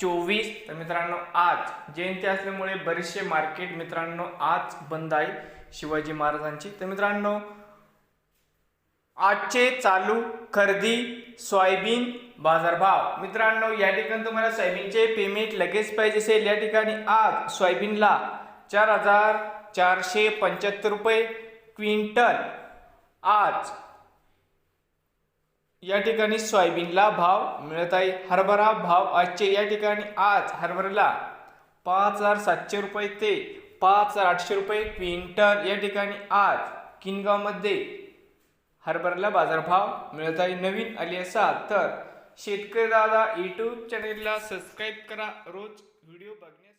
चोवीस. तर मित्रांनो आज जयंती असल्यामुळे बरेचसे मार्केट मित्रांनो आज बंद आहे शिवाजी महाराजांची. तर मित्रांनो आजचे चालू खरेदी सोयाबीन बाजारभाव. मित्रांनो या ठिकाणी तुम्हाला सोयाबीनचे पेमेंट लगेच पाहिजे असेल. या ठिकाणी आज सोयाबीनला चार हजार चारशे पंच्याहत्तर रुपये क्विंटल. आज या ठिकाणी सोयाबीनला भाव मिळत आहे हरभरा भाव आजचे या ठिकाणी आज हरभऱ्याला पाच हजार सातशे रुपये ते पाच हजार आठशे रुपये क्विंटल. या ठिकाणी आज किनगावमध्ये हरभऱ्याला बाजारभाव मिळत आहे नवीन आली असाल तर शेतकरी दादा यूट्यूब चॅनेलला सबस्क्राईब करा. रोज व्हिडिओ बघण्या